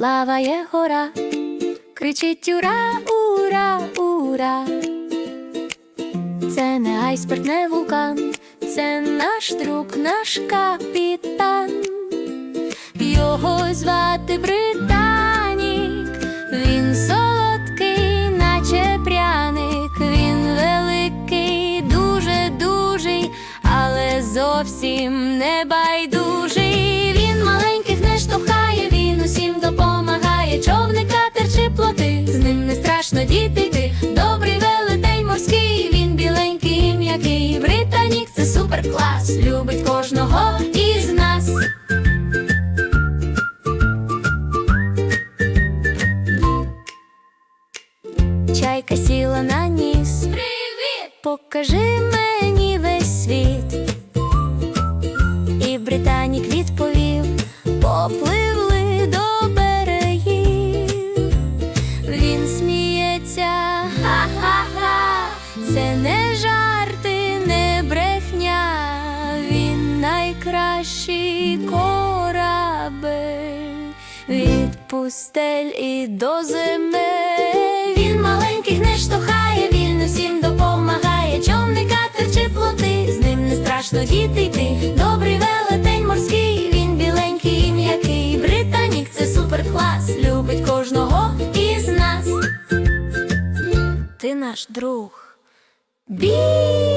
плаває гора, кричить ура, ура, ура. Це не айсберг, не вулкан, це наш друг, наш капітан. Його звати Британік, він солодкий, наче пряник, він великий, дуже дужий, але зовсім не байдужий. Супер любить кожного із нас. Чайка сіла на ніс. Привіт! Покажи мені весь світ. І Британік відповів: попливли до берегів. Він сміється, ха-ха-ха. Це не пустель і до земель. Він маленьких не штовхає, він усім допомагає. Човник, катер чи плоти, з ним не страшно діти йти. Добрий велетень морський, він біленький і м'який. Британік це супер клас, любить кожного із нас. Ти наш друг. Бі.